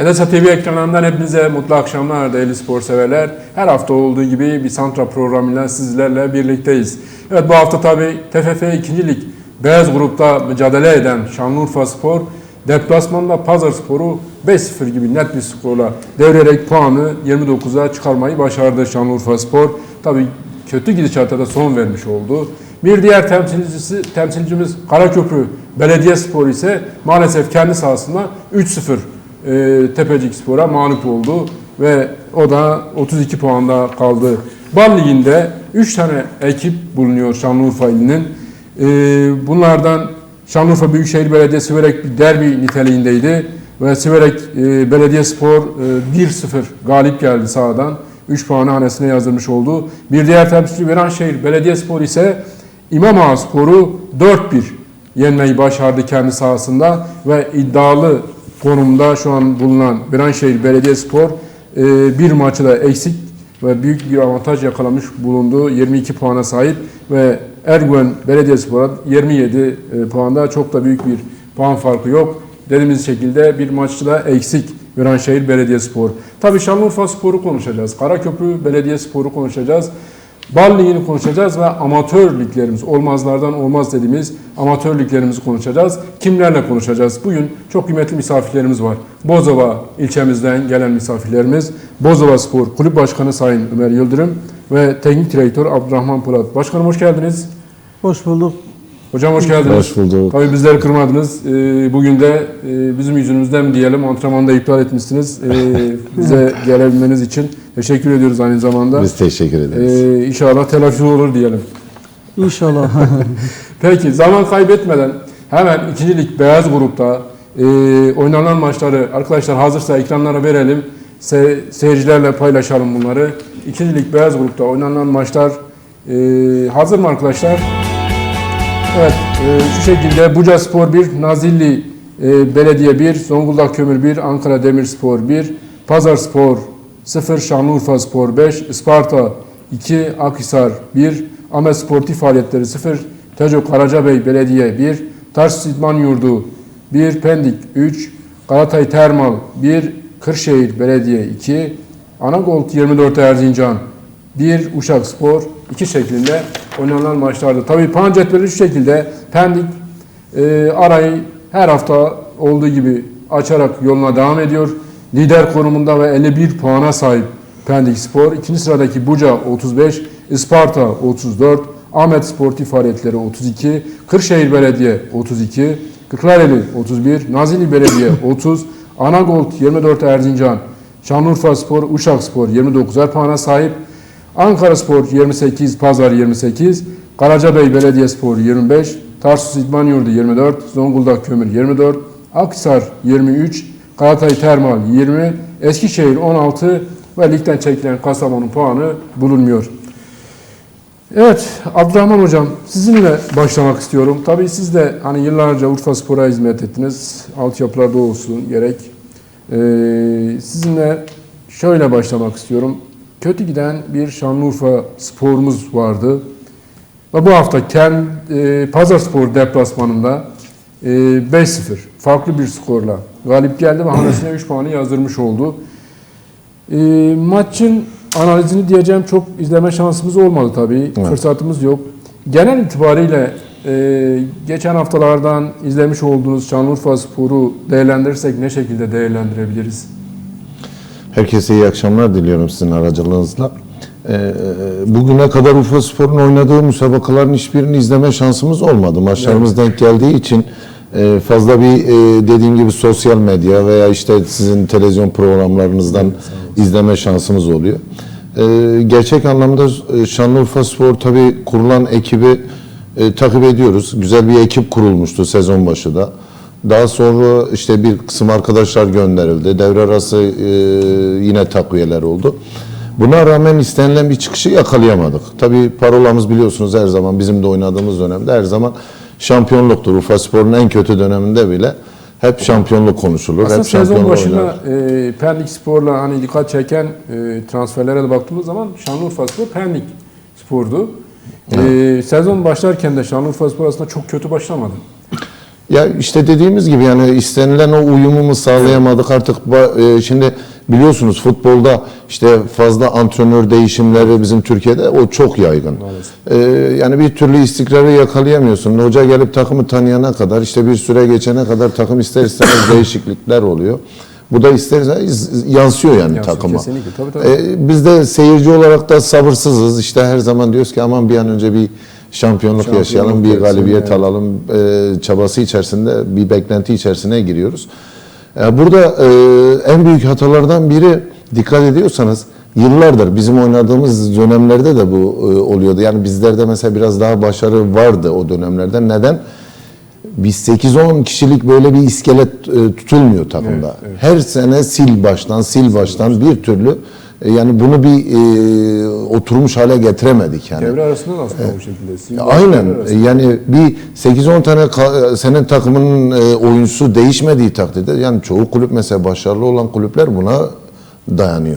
Edesa TV ekranlarından hepinize mutlu akşamlar değerli spor severler. Her hafta olduğu gibi bir Santra programıyla sizlerle birlikteyiz. Evet bu hafta tabi TFF 2. Lig Beyaz grupta mücadele eden Şanlıurfa Spor deplasmanda Pazar Spor'u 5-0 gibi net bir skorla devirerek puanı 29'a çıkarmayı başardı Şanlıurfa Spor. Tabi kötü gidişata da son vermiş oldu. Bir diğer temsilcisi, temsilcimiz Karaköprü Belediyespor ise maalesef kendi sahasında 3-0 e, Tepecik Spor'a mağlup oldu ve o da 32 puanda kaldı. Bal Ligi'nde 3 tane ekip bulunuyor Şanlıurfa ilinin. E, bunlardan Şanlıurfa Büyükşehir Belediyesi Siverek bir derbi niteliğindeydi ve Siverek e, Belediyespor e, 1-0 galip geldi sahadan. 3 puanı hanesine yazdırmış oldu. Bir diğer temsilci Viranşehir Belediyespor ise İmam Ağa Spor'u 4-1 yenmeyi başardı kendi sahasında ve iddialı konumda şu an bulunan Viranşehir Belediyespor e, bir maçı da eksik ve büyük bir avantaj yakalamış bulundu. 22 puana sahip ve Ergüven Belediyespor'a 27 e, puanda çok da büyük bir puan farkı yok. Dediğimiz şekilde bir maçta da eksik Viranşehir Belediyespor. Tabii Şanlıurfa Spor'u konuşacağız. Karaköprü Belediyespor'u konuşacağız. Bal Ligi'ni konuşacağız ve amatör liglerimiz, olmazlardan olmaz dediğimiz amatör liglerimizi konuşacağız. Kimlerle konuşacağız? Bugün çok kıymetli misafirlerimiz var. Bozova ilçemizden gelen misafirlerimiz. Bozova Spor Kulüp Başkanı Sayın Ömer Yıldırım ve Teknik Direktör Abdurrahman Polat. Başkanım hoş geldiniz. Hoş bulduk. Hocam hoş geldiniz. Hoş bulduk. Tabii bizleri kırmadınız. Ee, Bugün de e, bizim yüzümüzden diyelim antrenmanı da iptal etmişsiniz. Ee, Bize gelebilmeniz için teşekkür ediyoruz aynı zamanda. Biz teşekkür ederiz. Ee, İnşallah telafi olur diyelim. İnşallah. Peki zaman kaybetmeden hemen ikincilik beyaz grupta e, oynanan maçları arkadaşlar hazırsa ekranlara verelim. Se- seyircilerle paylaşalım bunları. İkincilik beyaz grupta oynanan maçlar e, hazır mı arkadaşlar? Evet e, şu şekilde Buca Spor 1, Nazilli e, Belediye 1, Zonguldak Kömür 1, Ankara Demirspor 1, Pazar Spor 0, Şanlıurfa Spor 5, Isparta 2, Akhisar 1, Ahmet Sportif Faaliyetleri 0, Teco Karacabey Belediye 1, Tarsus İdman Yurdu 1, Pendik 3, Galatay Termal 1, Kırşehir Belediye 2, Anagolt 24 Erzincan 1 Uşak Spor 2 şeklinde oynanan maçlardı. Tabii puan cetveli şu şekilde Pendik e, arayı her hafta olduğu gibi açarak yoluna devam ediyor. Lider konumunda ve 51 puana sahip Pendik Spor. İkinci sıradaki Buca 35, Isparta 34, Ahmet Sportif Faaliyetleri 32, Kırşehir Belediye 32, Kırklareli 31, Nazilli Belediye 30, Anagolt 24 Erzincan, Şanlıurfa Spor, Uşak Spor 29'er puana sahip. Ankara Spor 28, Pazar 28, Karacabey Belediyespor 25, Tarsus İdman Yurdu 24, Zonguldak Kömür 24, Akhisar 23, Karatay Termal 20, Eskişehir 16 ve ligden çekilen Kastamonu puanı bulunmuyor. Evet Abdurrahman Hocam sizinle başlamak istiyorum. Tabii siz de hani yıllarca Urfa Spor'a hizmet ettiniz. Altyapılarda olsun gerek. Ee, sizinle şöyle başlamak istiyorum. Kötü giden bir Şanlıurfa sporumuz vardı. Ve bu hafta Ken e, Pazar Spor deplasmanında e, 5-0 farklı bir skorla galip geldi ve hanesine 3 puanı yazdırmış oldu. E, maçın analizini diyeceğim çok izleme şansımız olmadı tabii. Evet. Fırsatımız yok. Genel itibariyle e, geçen haftalardan izlemiş olduğunuz Şanlıurfa Spor'u değerlendirirsek ne şekilde değerlendirebiliriz? Herkese iyi akşamlar diliyorum sizin aracılığınızla. Ee, bugüne kadar Urfa Spor'un oynadığı müsabakaların hiçbirini izleme şansımız olmadı. Maçlarımız denk geldiği için e, fazla bir e, dediğim gibi sosyal medya veya işte sizin televizyon programlarınızdan izleme şansımız oluyor. Ee, gerçek anlamda e, Şanlıurfa Spor tabii kurulan ekibi e, takip ediyoruz. Güzel bir ekip kurulmuştu sezon başı da. Daha sonra işte bir kısım arkadaşlar gönderildi. Devre arası e, yine takviyeler oldu. Buna rağmen istenilen bir çıkışı yakalayamadık. Tabii parolamız biliyorsunuz her zaman bizim de oynadığımız dönemde her zaman şampiyonluktur. Urfa Spor'un en kötü döneminde bile hep şampiyonluk konuşulur. Aslında hep sezon oynar. e, Pendik Spor'la hani dikkat çeken e, transferlere de baktığımız zaman Şanlıurfa Spor Pendik Spor'du. E, sezon başlarken de Şanlıurfa Spor aslında çok kötü başlamadı. Ya işte dediğimiz gibi yani istenilen o uyumu mu sağlayamadık artık e, şimdi biliyorsunuz futbolda işte fazla antrenör değişimleri bizim Türkiye'de o çok yaygın. E, yani bir türlü istikrarı yakalayamıyorsun. Hoca gelip takımı tanıyana kadar işte bir süre geçene kadar takım ister istemez değişiklikler oluyor. Bu da ister istemez yansıyor yani Yansıyor, takıma. kesinlikle. Tabii, tabii. E, biz de seyirci olarak da sabırsızız. İşte her zaman diyoruz ki aman bir an önce bir şampiyonluk, Şampiyonluk yaşayalım, bir galibiyet evet. alalım e, çabası içerisinde, bir beklenti içerisine giriyoruz. E, burada e, en büyük hatalardan biri dikkat ediyorsanız yıllardır bizim oynadığımız dönemlerde de bu e, oluyordu. Yani bizlerde mesela biraz daha başarı vardı o dönemlerde. Neden? Biz 8-10 kişilik böyle bir iskelet e, tutulmuyor takımda. Her sene sil baştan, sil baştan bir türlü yani bunu bir e, oturmuş hale getiremedik yani. Devre arasında da aslında bu şekilde. Siz Ya devre Aynen. E, Yani bir 8-10 tane ka- senin takımının e, oyuncusu değişmediği takdirde yani çoğu kulüp mesela başarılı olan kulüpler buna dayanıyor.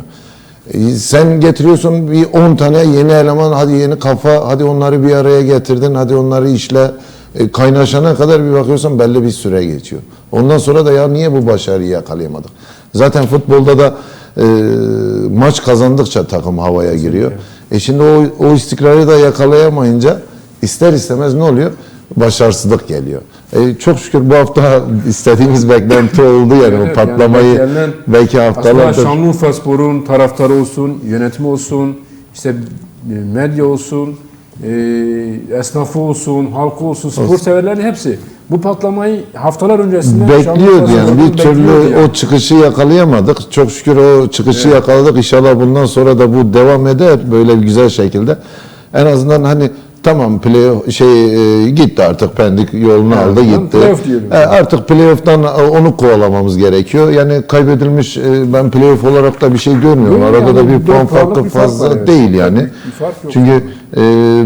E, Sen getiriyorsun bir 10 tane yeni eleman, hadi yeni kafa, hadi onları bir araya getirdin, hadi onları işle. E, Kaynaşana kadar bir bakıyorsun belli bir süre geçiyor. Ondan sonra da ya niye bu başarıyı yakalayamadık? Zaten futbolda da e, maç kazandıkça takım havaya giriyor. E şimdi o, o istikrarı da yakalayamayınca ister istemez ne oluyor? Başarısızlık geliyor. E, çok şükür bu hafta istediğimiz beklenti oldu yani Evet, yani patlamayı beklenen- belki Aslında haftalardır. Şanlıurfa Spor'un taraftarı olsun, yönetimi olsun, işte medya olsun, e, esnafı olsun, halkı olsun, spor severlerin hepsi bu patlamayı haftalar öncesinden Bekliyordu yani bir türlü yani. o çıkışı yakalayamadık. Çok şükür o çıkışı yakaladık. İnşallah bundan sonra da bu devam eder böyle bir güzel şekilde. En azından hani tamam play şey e, gitti artık Pendik yolunu Evet, aldı gitti. playoff diyelim. E, artık playoff'tan e, onu kovalamamız gerekiyor. Yani kaybedilmiş e, ben playoff olarak da bir şey görmüyorum. Yok Arada yani, da bir puan farkı bir fark fazla evet. değil yani. Bir fark yok. Çünkü e,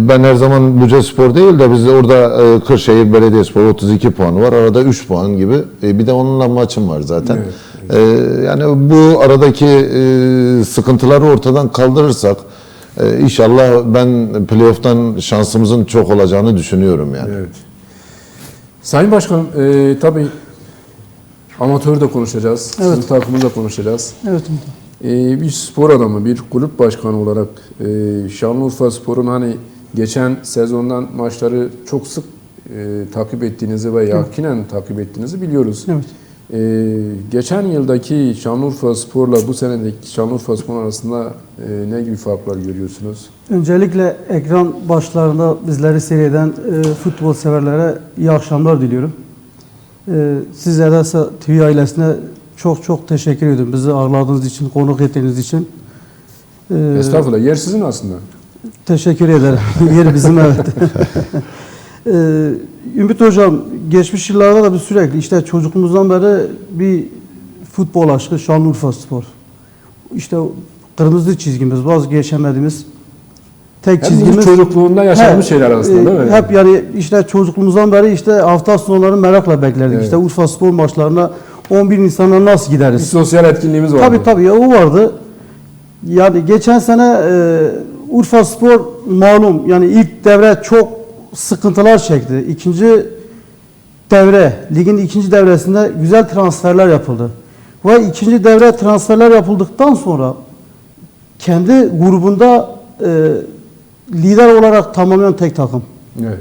ben her zaman Buca Spor değil de biz orada e, Kırşehir Belediyespor 32 puanı var. Arada 3 puan gibi. E, bir de onunla maçım var zaten. E, yani bu aradaki e, sıkıntıları ortadan kaldırırsak e, inşallah ben playoff'tan şansımızın çok olacağını düşünüyorum yani. Evet. Sayın Başkanım, e, tabii amatörü de konuşacağız, sizin takımını da konuşacağız. Evet. E, bir spor adamı, bir kulüp başkanı olarak e, Şanlıurfa Spor'un hani geçen sezondan maçları çok sık e, takip ettiğinizi ve yakinen takip ettiğinizi biliyoruz. Evet. E, geçen yıldaki Şanlıurfa Spor'la bu senedeki Şanlıurfa Spor arasında e, ne gibi farklar görüyorsunuz? Öncelikle ekran başlarında bizleri seyreden e, futbol severlere iyi akşamlar diliyorum. E, sizlere de TV ailesine çok çok teşekkür ediyorum. Bizi ağırladığınız için, konuk ettiğiniz için. E, Estağfurullah, yer sizin aslında. Teşekkür ederim. Yer bizim evet. Ee, Ümit Hocam geçmiş yıllarda da bir sürekli işte çocukluğumuzdan beri bir futbol aşkı Şanlıurfa Spor. İşte kırmızı çizgimiz vazgeçemediğimiz tek Hepimizin çizgimiz. çocukluğunda yaşadığımız He, şeyler aslında değil mi? e, Hep yani işte çocukluğumuzdan beri işte hafta sonları merakla beklerdik. Evet. İşte Urfa Spor maçlarına 11 Nisan'a nasıl Bir gideriz? sosyal etkinliğimiz var. Tabii tabii o vardı. Yani geçen sene e, Urfa Spor malum yani ilk devre çok sıkıntılar çekti. İkinci devre, ligin ikinci devresinde güzel transferler yapıldı. Ve ikinci devre transferler yapıldıktan sonra kendi grubunda e, lider olarak tamamlayan tek takım. Evet.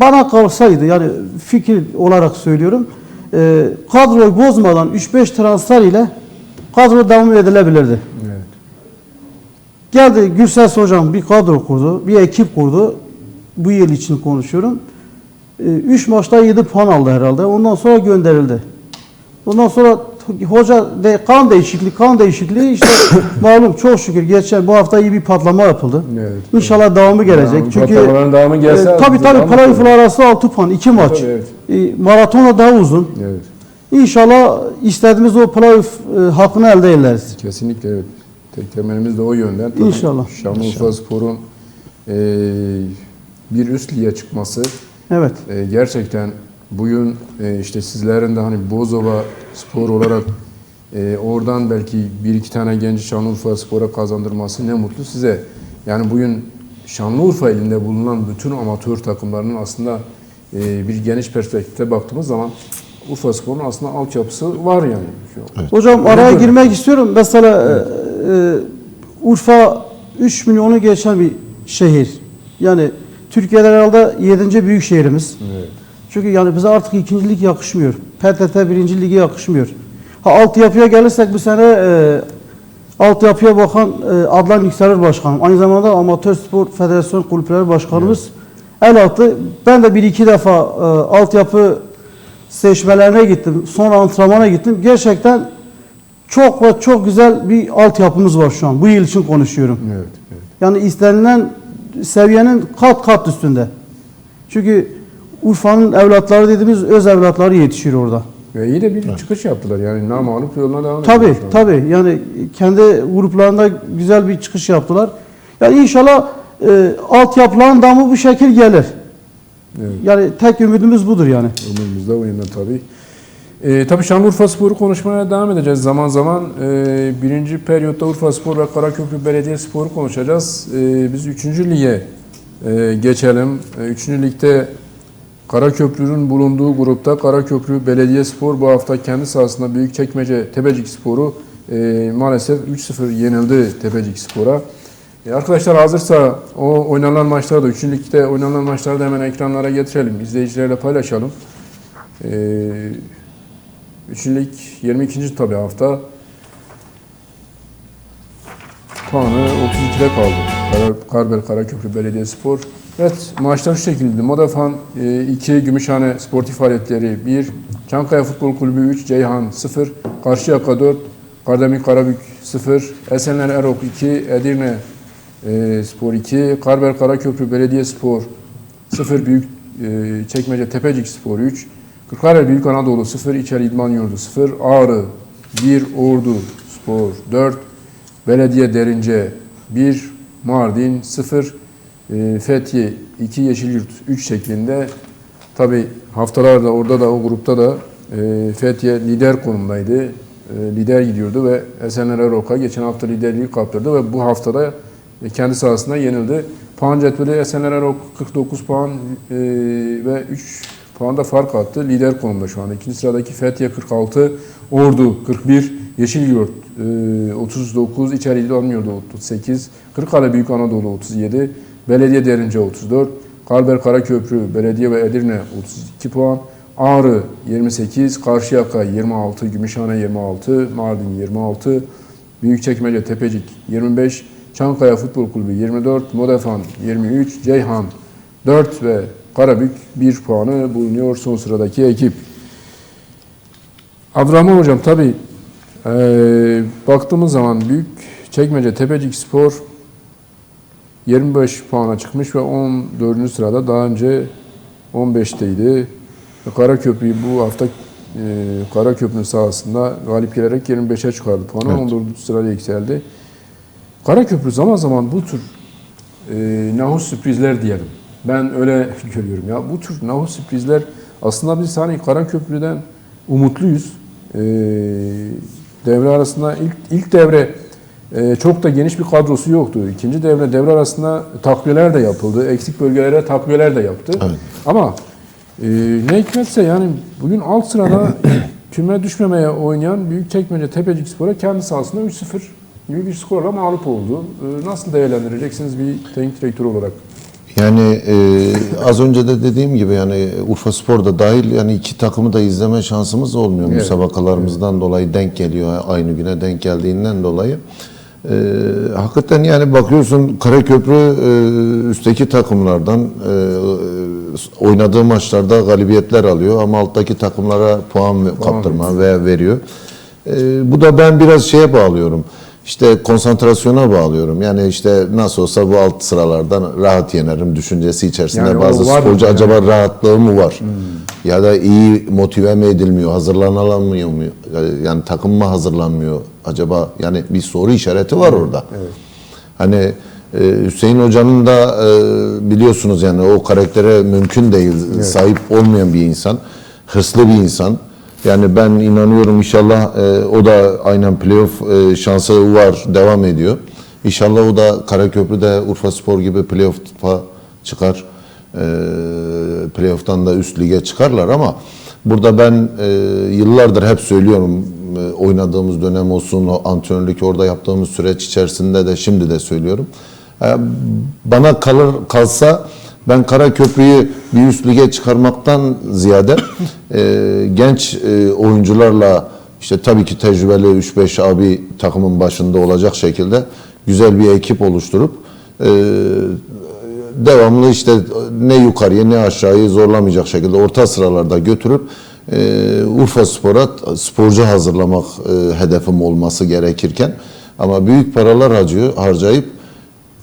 Bana kalsaydı yani fikir olarak söylüyorum e, kadroyu bozmadan 3-5 transfer ile kadro devam edilebilirdi. Evet. Geldi Gürses hocam bir kadro kurdu, bir ekip kurdu. Bu yıl için konuşuyorum. 3 maçta 7 puan aldı herhalde. Ondan sonra gönderildi. Ondan sonra hoca de, kan değişikliği, kan değişikliği işte malum çok şükür geçen bu hafta iyi bir patlama yapıldı. Evet. İnşallah devamı gelecek. Devamı, Çünkü devamı gelse e, tabii tabii ediyor. arası 6 puan, 2 maç. Tabii, evet. E, maratona daha uzun. Evet. İnşallah istediğimiz o playoff e, hakkını elde ederiz. Kesinlikle evet. Tek temelimiz de o yönden. Tabii İnşallah. Şanlıurfa Spor'un e, bir üst lige çıkması Evet. e, gerçekten bugün e, işte sizlerin de hani Bozova Spor olarak e, oradan belki bir iki tane genç Şanlıurfa Spor'a kazandırması ne mutlu size. Yani bugün Şanlıurfa elinde bulunan bütün amatör takımlarının aslında e, bir geniş perspektifte baktığımız zaman Urfa Spor'un aslında altyapısı var yani. Hocam Öyle araya böyle. girmek istiyorum. Mesela e, e, Urfa 3 milyonu geçen bir şehir. Yani Türkiye'de herhalde 7. büyük şehrimiz. Evet. Çünkü yani bize artık ikincilik yakışmıyor. PTT birinci ligi yakışmıyor. Ha altyapıya gelirsek bu sene e, altyapıya bakan e, Adnan Yükselir Başkanım. Aynı zamanda Amatör Spor Federasyon Kulüpleri Başkanımız el attı. Ben de bir iki defa e, altyapı seçmelerine gittim. Sonra antrenmana gittim. Gerçekten çok ve çok güzel bir altyapımız var şu an. Bu yıl için konuşuyorum. Evet, evet. Yani istenilen seviyenin kat kat üstünde. Çünkü Urfa'nın evlatları dediğimiz öz evlatları yetişiyor orada. Ve iyi de bir çıkış yaptılar yani namalup yoluna devam Tabii ediyorlar tabii yani kendi gruplarında güzel bir çıkış yaptılar. Yani inşallah e, altyapıların damı bu şekil gelir. Evet. Yani tek ümidimiz budur yani. Umurumuzda o yönden tabii. Ee, tabii Şanlıurfa Spor'u konuşmaya devam edeceğiz zaman zaman. Ee, birinci periyotta Urfa Spor ve Karaköprü Belediye Spor'u konuşacağız. Ee, biz 3. lige e, geçelim. 3. ligde Karaköprü'nün bulunduğu grupta Karaköprü Belediye Spor bu hafta kendi sahasında Büyükçekmece Tepecik Spor'u e, maalesef 3-0 yenildi Tepecik Spor'a. E, arkadaşlar hazırsa o oynanan maçları da 3. ligde oynanan maçları da hemen ekranlara getirelim. İzleyicilerle paylaşalım. Ee, Lig 22. tabi hafta. Puanı 32'de kaldı. Kara, Karbel Karaköprü Belediyespor. Evet maçlar şu şekilde. Modafan 2, Gümüşhane Sportif Faaliyetleri 1, Çankaya Futbol Kulübü 3, Ceyhan 0, Karşıyaka 4, Kardemir Karabük 0, Esenler Erok 2, Edirne e, Spor 2, Karbel Karaköprü Belediyespor 0, Büyük e, Çekmece Tepecik Spor 3, Kırklareli Büyük Anadolu 0, İçeri İdman Yurdu 0, Ağrı 1, Ordu Spor 4, Belediye Derince 1, Mardin 0, e, Fethiye 2, Yeşilyurt 3 şeklinde. Tabi haftalarda orada da o grupta da e, Fethiye lider konumdaydı. E, lider gidiyordu ve Esenler Erok'a geçen hafta liderliği kaptırdı ve bu haftada kendi sahasında yenildi. Puan cetveli Esenler Erok 49 puan ve 3 puan da fark attı. Lider konumda şu anda. İkinci sıradaki Fethiye 46, Ordu 41, Yeşilyurt e, 39, İçeri İdman Yurdu 38, Kırıkkale Büyük Anadolu 37, Belediye Derince 34, Kalber Karaköprü, Belediye ve Edirne 32 puan, Ağrı 28, Karşıyaka 26, Gümüşhane 26, Mardin 26, Büyükçekmece Tepecik 25, Çankaya Futbol Kulübü 24, Modefan 23, Ceyhan 4 ve Karabük 1 puanı bulunuyor son sıradaki ekip. Abdurrahman Hocam tabi baktığımız zaman büyük çekmece Tepecik Spor 25 puana çıkmış ve 14. sırada daha önce 15'teydi. Ve Karaköprü'yü bu hafta e, Karaköprü'nün sahasında galip gelerek 25'e çıkardı puanı. Evet. 14. sıraya yükseldi. Karaköprü zaman zaman bu tür e, nahus sürprizler diyelim. Ben öyle görüyorum ya. Bu tür nahus sürprizler aslında biz hani Karaköprü'den umutluyuz. E, devre arasında ilk, ilk devre e, çok da geniş bir kadrosu yoktu. İkinci devre devre arasında takviyeler de yapıldı. Eksik bölgelere takviyeler de yaptı. Evet. Ama e, ne hikmetse yani bugün alt sırada küme düşmemeye oynayan Büyükçekmece Tepecik Spor'a kendi sahasında 3-0 gibi bir skorla mağlup oldu. E, nasıl değerlendireceksiniz bir teknik direktör olarak? Yani e, az önce de dediğim gibi yani Urfa Spor da dahil yani iki takımı da izleme şansımız olmuyor Evet, müsabakalarımızdan dolayı denk geliyor aynı güne denk geldiğinden dolayı. E, hakikaten yani bakıyorsun Karaköprü e, üstteki takımlardan e, oynadığı maçlarda galibiyetler alıyor ama alttaki takımlara puan ve- kaptırma veya veriyor. E, bu da ben biraz şeye bağlıyorum. İşte konsantrasyona bağlıyorum. Yani işte nasıl olsa bu alt sıralardan rahat yenerim düşüncesi içerisinde Yani bazı sporcu yani? acaba rahatlığı mı var? Ya da iyi motive mi edilmiyor, hazırlanamıyor mu? Yani takım mı hazırlanmıyor acaba? Yani bir soru işareti var orada. Hani e, Hüseyin Hoca'nın da e, biliyorsunuz yani o karaktere mümkün değil sahip olmayan bir insan, hırslı bir insan. Yani ben inanıyorum inşallah e, o da aynen playoff e, şansı var, devam ediyor. İnşallah o da Karaköprü'de Urfa Spor gibi playoff'a çıkar. playoff'tan da üst lige çıkarlar ama burada ben e, yıllardır hep söylüyorum e, oynadığımız dönem olsun, o antrenörlük orada yaptığımız süreç içerisinde de şimdi de söylüyorum. E, bana kalır kalsa ben Karaköprü'yü bir üst lige çıkarmaktan ziyade e, genç e, oyuncularla işte tabii ki tecrübeli 3-5 abi takımın başında olacak şekilde güzel bir ekip oluşturup e, devamlı işte ne yukarıya ne aşağıyı zorlamayacak şekilde orta sıralarda götürüp e, Urfa Spor'a sporcu hazırlamak e, hedefim olması gerekirken ama büyük paralar harcıyor, harcayıp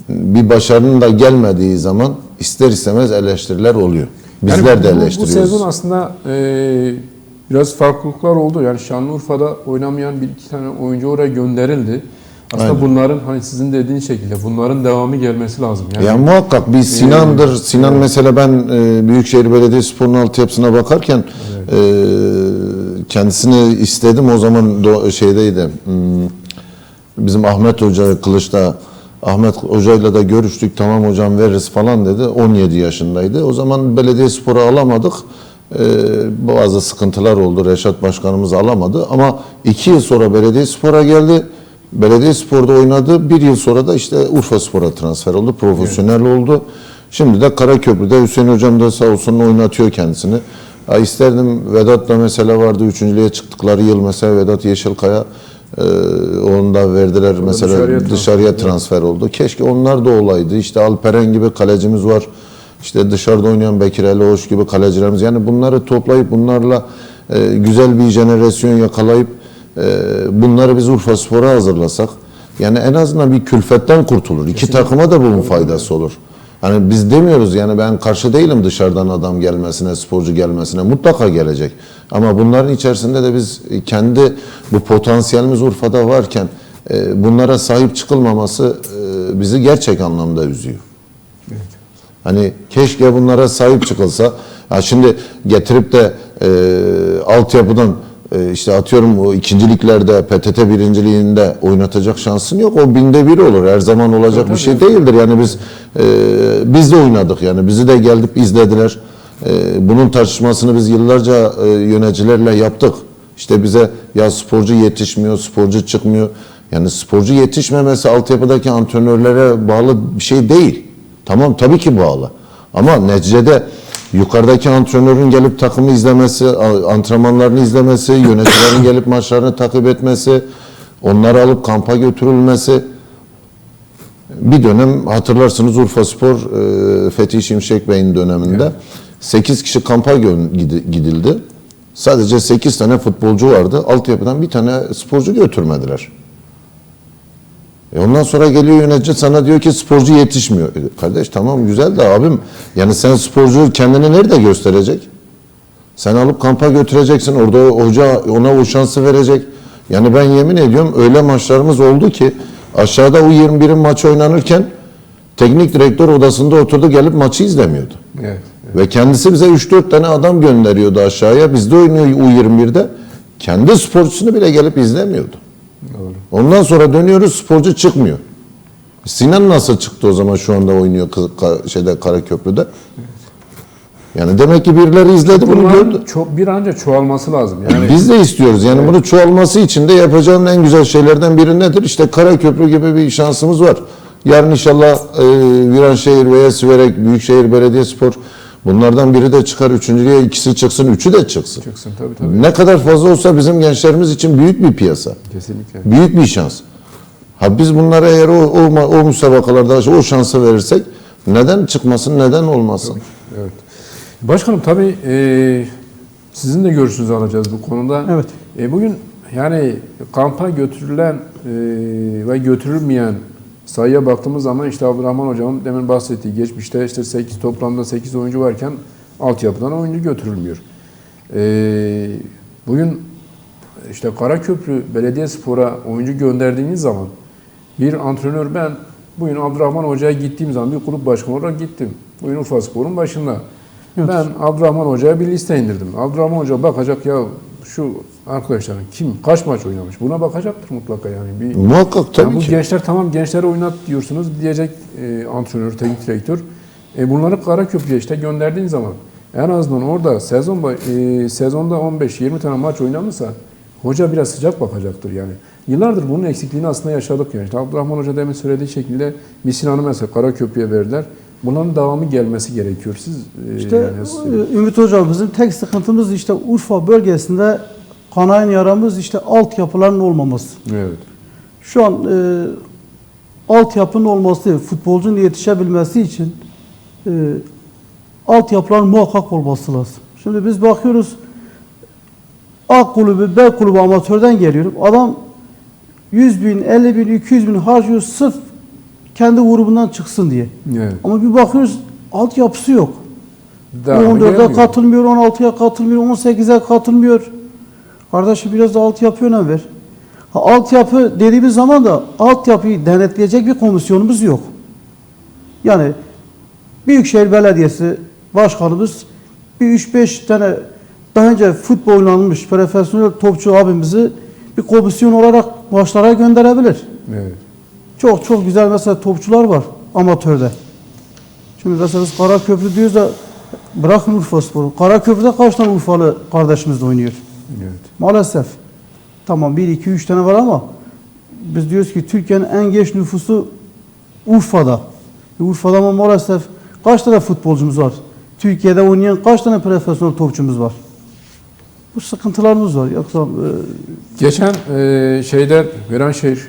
bir başarının da gelmediği zaman ister istemez eleştiriler oluyor. Bizler Yani de bu- Bu eleştiriyoruz. sezon aslında e, biraz farklılıklar oldu. Yani Şanlıurfa'da oynamayan bir iki tane oyuncu oraya gönderildi. Aslında Aynen. bunların hani sizin dediğiniz şekilde bunların devamı gelmesi lazım. Yani Ya muhakkak bir Sinan'dır. Sinan mesela ben e, Büyükşehir Belediyespor'un altyapısına bakarken e, kendisini istedim o zaman do- şeydeydi. hmm, bizim Ahmet Hoca Kılıç'ta Ahmet Hoca'yla da görüştük. Tamam hocam veririz falan dedi. 17 yaşındaydı. O zaman Belediyespor'u alamadık. E, bazı sıkıntılar oldu. Reşat Başkanımız alamadı. Ama iki yıl sonra Belediyespor'a geldi. Belediyespor'da oynadı. Bir yıl sonra da işte Urfa Spor'a transfer oldu. Profesyonel oldu. Şimdi de Karaköprü'de Hüseyin Hocam da sağ olsun oynatıyor kendisini. Ya isterdim Vedat'la mesela vardı. Üçüncülüğe çıktıkları yıl mesela Vedat Yeşilkaya e, onu da verdiler. mesela dışarıya dışarıya, transfer. oldu. Keşke onlar da olaydı. İşte Alperen gibi kalecimiz var. İşte dışarıda oynayan Bekir Ali Hoş gibi kalecilerimiz. Yani bunları toplayıp bunlarla e, güzel bir jenerasyon yakalayıp e, bunları biz Urfa Spor'a hazırlasak yani en azından bir külfetten kurtulur. İki takıma da bunun faydası olur. Hani biz demiyoruz yani ben karşı değilim dışarıdan adam gelmesine, sporcu gelmesine. Mutlaka gelecek. Ama bunların içerisinde de biz kendi bu potansiyelimiz Urfa'da varken e, bunlara sahip çıkılmaması e, bizi gerçek anlamda üzüyor. Hani keşke bunlara sahip çıkılsa. Ya şimdi getirip de e, altyapıdan e, işte atıyorum o ikinciliklerde PTT birinciliğinde oynatacak şansın yok. O binde bir olur. Her zaman olacak bir şey değildir. Yani biz e, biz de oynadık. Yani bizi de gelip izlediler. E, bunun tartışmasını biz yıllarca e, yöneticilerle yaptık. İşte bize ya sporcu yetişmiyor, sporcu çıkmıyor. Yani sporcu yetişmemesi altyapıdaki antrenörlere bağlı bir şey değil. Tamam tabii ki bağlı. Ama neticede yukarıdaki antrenörün gelip takımı izlemesi, antrenmanlarını izlemesi, yöneticilerin gelip maçlarını takip etmesi, onları alıp kampa götürülmesi. Bir dönem hatırlarsınız Urfa Spor e, Fethi Şimşek Bey'in döneminde 8 kişi kampa gidildi. Sadece 8 tane futbolcu vardı. Altyapıdan bir tane sporcu götürmediler. E ondan sonra geliyor yönetici sana diyor ki sporcu yetişmiyor. E kardeş tamam güzel de abim yani sen sporcu kendini nerede gösterecek? Sen alıp kampa götüreceksin. Orada hoca ona o şansı verecek. Yani ben yemin ediyorum öyle maçlarımız oldu ki aşağıda U21'in maçı oynanırken teknik direktör odasında oturdu gelip maçı izlemiyordu. evet. Ve kendisi bize 3-4 tane adam gönderiyordu aşağıya. Bizde oynuyor U21'de. Kendi sporcusunu bile gelip izlemiyordu. Ondan sonra dönüyoruz sporcu çıkmıyor. Sinan nasıl çıktı o zaman şu anda oynuyor Ka- şeyde Karaköprü'de? Yani demek ki birileri izledi bunu Bunların gördü. çok bir an önce çoğalması lazım. Yani Biz de istiyoruz. Yani bunu çoğalması için de yapacağın en güzel şeylerden biri nedir? İşte Karaköprü gibi bir şansımız var. Yarın inşallah e, Viranşehir veya Siverek Büyükşehir Belediyespor bunlardan biri de çıkar. Üçüncüye ikisi çıksın, üçü de çıksın. çıksın tabii tabii. Ne kadar fazla olsa bizim gençlerimiz için büyük bir piyasa. Kesinlikle. Büyük bir şans. Ha biz bunlara eğer o, o, o müsabakalarda o şansı verirsek neden çıkmasın, neden olmasın? Evet. Başkanım tabii e, sizin de görüşünüzü alacağız bu konuda. Evet. E, bugün yani kampa götürülen e, ve götürülmeyen sayıya baktığımız zaman işte Abdurrahman Hocam'ın demin bahsettiği geçmişte işte 8 toplamda 8 oyuncu varken altyapıdan oyuncu götürülmüyor. E, bugün işte Karaköprü Belediyespor'a oyuncu gönderdiğiniz zaman bir antrenör ben bugün Abdurrahman Hoca'ya gittiğim zaman bir kulüp başkanı olarak gittim. Bugün Urfa Spor'un başında. Evet. Ben Abdurrahman Hoca'ya bir liste indirdim. Abdurrahman Hoca bakacak ya şu arkadaşların kim kaç maç oynamış buna bakacaktır mutlaka yani. Bir, Muhakkak yani tabii bu ki. gençler tamam gençleri oynat diyorsunuz diyecek e, antrenör, teknik direktör. E bunları Karaköprü'ye işte gönderdiğin zaman en azından orada sezon e, sezonda 15-20 tane maç oynanırsa hoca biraz sıcak bakacaktır yani. Yıllardır bunun eksikliğini aslında yaşadık yani. İşte Abdurrahman Hoca demin söylediği şekilde bir Sinan'ı mesela Karaköprü'ye verdiler. Bunların devamı gelmesi gerekiyor. Siz e, İşte yani e, Ümit Hocam bizim tek sıkıntımız işte Urfa bölgesinde kanayan yaramız işte altyapıların olmaması. evet. Şu an e, altyapının olması, futbolcunun yetişebilmesi için e, altyapıların muhakkak olması lazım. Şimdi biz bakıyoruz A kulübü, B kulübü amatörden geliyor. Adam 100 bin, 50 bin, 200 bin harcıyor sırf kendi grubundan çıksın diye. Evet. Ama bir bakıyoruz altyapısı yok. Devamı 14'e gelmiyor. katılmıyor, 16'ya katılmıyor, 18'e katılmıyor. Kardeşim biraz da altyapı önem ver. Ha, altyapı dediğimiz zaman da altyapıyı denetleyecek bir komisyonumuz yok. Yani Büyükşehir Belediyesi Başkanımız bir 3-5 tane daha önce futbol oynanmış profesyonel topçu abimizi bir komisyon olarak maçlara gönderebilir. Evet. Çok çok güzel mesela topçular var amatörde. Şimdi mesela biz Karaköprü diyoruz da bırakın Urfa Sporu. Karaköprü'de kaç tane Urfalı kardeşimiz de oynuyor? Evet. Maalesef. Tamam 1, 2, 3 tane var ama biz diyoruz ki Türkiye'nin en genç nüfusu Urfa'da. E, Urfa'da ama maalesef kaç tane futbolcumuz var? Türkiye'de oynayan kaç tane profesyonel topçumuz var? Bu sıkıntılarımız var. Yoksa e, Geçen e, şeyde Viranşehir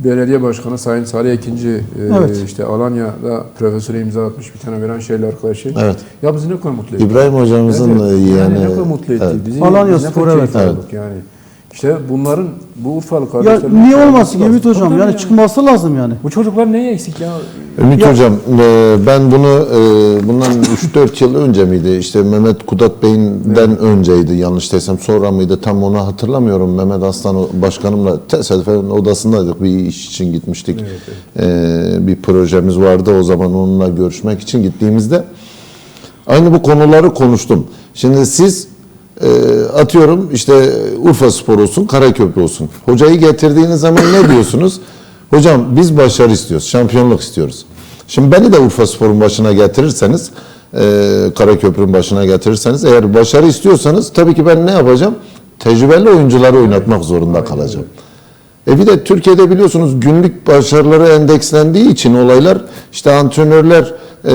Belediye Başkanı Sayın Salih Ekinci e, Evet. işte Alanya'da profesöre imza atmış bir tane Viranşehirli arkadaşı. Evet. Ya bizi ne kadar mutlu etti. İbrahim hocamızın Evet, e, yani, yani ne kadar mutlu etti. evet. Bizi, Alanya biz ne Spor, kadar evet. yani. İşte bunların bu Urfalı ya kardeşlerin niye olmasın. Ümit Hocam? Yani çıkması lazım yani. Bu çocuklar neye eksik ya? Ümit Ya- Hocam e, ben bunu e, bundan 3-4 yıl önce miydi? İşte Mehmet Kudat Bey'inden önceydi yanlış desem sonra mıydı tam onu hatırlamıyorum. Mehmet Aslan o- başkanımla tesadüfen odasındaydık bir iş için gitmiştik. E, bir projemiz vardı o zaman onunla görüşmek için gittiğimizde aynı bu konuları konuştum. Şimdi siz e, atıyorum işte Urfa Spor olsun, Karaköprü olsun. Hocayı getirdiğiniz zaman ne diyorsunuz? Hocam biz başarı istiyoruz, şampiyonluk istiyoruz. Şimdi beni de Urfa Spor'un başına getirirseniz, e, Karaköprü'nün başına getirirseniz, eğer başarı istiyorsanız tabii ki ben ne yapacağım? Tecrübeli oyuncuları oynatmak zorunda kalacağım. E bir de Türkiye'de biliyorsunuz günlük başarıları endekslendiği için olaylar işte antrenörler e,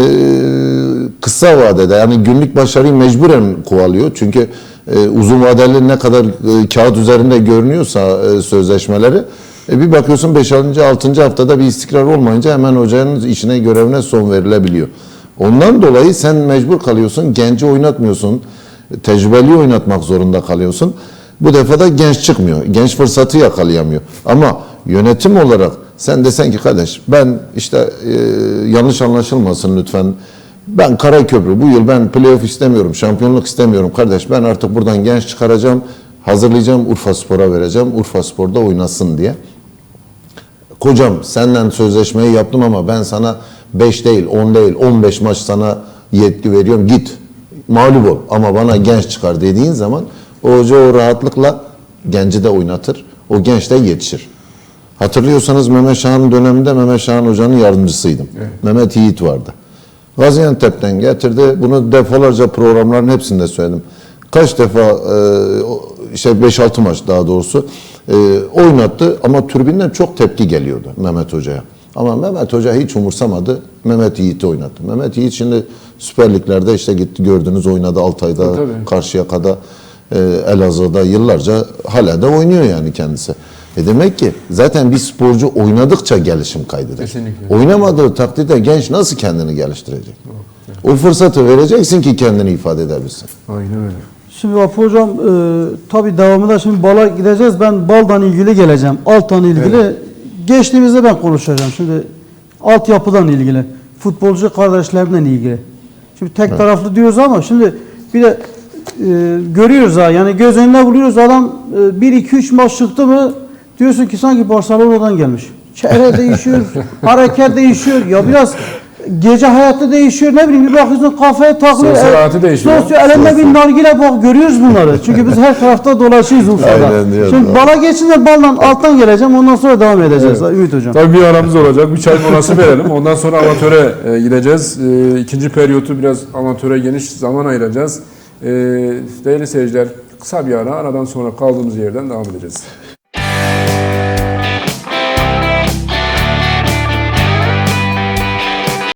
kısa vadede yani günlük başarıyı mecburen kovalıyor. Çünkü e, uzun vadeli ne kadar e, kağıt üzerinde görünüyorsa e, sözleşmeleri e, bir bakıyorsun 5. 6. haftada bir istikrar olmayınca hemen hocanın işine görevine son verilebiliyor. Ondan dolayı sen mecbur kalıyorsun, genci oynatmıyorsun, tecrübeli oynatmak zorunda kalıyorsun. Bu defa da genç çıkmıyor. Genç fırsatı yakalayamıyor. Ama yönetim olarak sen desen ki kardeş ben işte e, yanlış anlaşılmasın lütfen. Ben Karaköprü bu yıl ben playoff istemiyorum, şampiyonluk istemiyorum kardeş. Ben artık buradan genç çıkaracağım, hazırlayacağım Urfa Spor'a vereceğim. Urfa Spor'da oynasın diye. Kocam senden sözleşmeyi yaptım ama ben sana 5 değil, 10 değil, 15 maç sana yetki veriyorum. Git. Mağlup ol ama bana genç çıkar dediğin zaman o hoca o rahatlıkla genci de oynatır. O genç de yetişir. Hatırlıyorsanız Mehmet Şahan'ın döneminde Mehmet Şahan hocanın yardımcısıydım. Mehmet Yiğit vardı. Gaziantep'ten getirdi. Bunu defalarca programların hepsinde söyledim. Kaç defa e, işte 5-6 maç daha doğrusu e, oynattı ama türbinden çok tepki geliyordu Mehmet Hoca'ya. Ama Mehmet Hoca hiç umursamadı. Mehmet Yiğit'i oynattı. Mehmet Yiğit şimdi Süper Lig'lerde işte gitti gördünüz oynadı Altay'da, Tabii. Karşıyaka'da, e, Elazığ'da yıllarca hala da oynuyor yani kendisi. E demek ki zaten bir sporcu oynadıkça gelişim kaydeder. Kesinlikle. Oynamadığı takdirde genç nasıl kendini geliştirecek? O fırsatı vereceksin ki kendini ifade edebilsin. Aynen öyle. Şimdi Vapı Hocam e, tabii devamında şimdi bala gideceğiz. Ben baldan ilgili geleceğim. Alttan ilgili. Geçtiğimizde ben konuşacağım. Şimdi altyapıdan ilgili. Futbolcu kardeşlerimden ilgili. Şimdi tek taraflı diyoruz ama şimdi bir de e, görüyoruz ha yani göz önüne buluyoruz adam 1-2-3 maç çıktı mı diyorsun ki sanki Barcelona'dan gelmiş. Çehre değişiyor, hareket değişiyor. Ya biraz gece hayatı değişiyor. Ne bileyim bir bakıyorsun kafaya takılıyor. Sosyal El- hayatı değişiyor. Sosyal elinde bir nargile bak görüyoruz bunları. Çünkü biz her tarafta dolaşıyoruz Urfa'da. Şimdi doğru. bala geçince baldan alttan geleceğim ondan sonra devam edeceğiz Ümit Hocam. Tabii bir aramız olacak. Bir çay molası verelim. Ondan sonra amatöre e, gideceğiz. E, ikinci periyotu biraz amatöre geniş zaman ayıracağız. E, değerli seyirciler kısa bir ara aradan sonra kaldığımız yerden devam edeceğiz.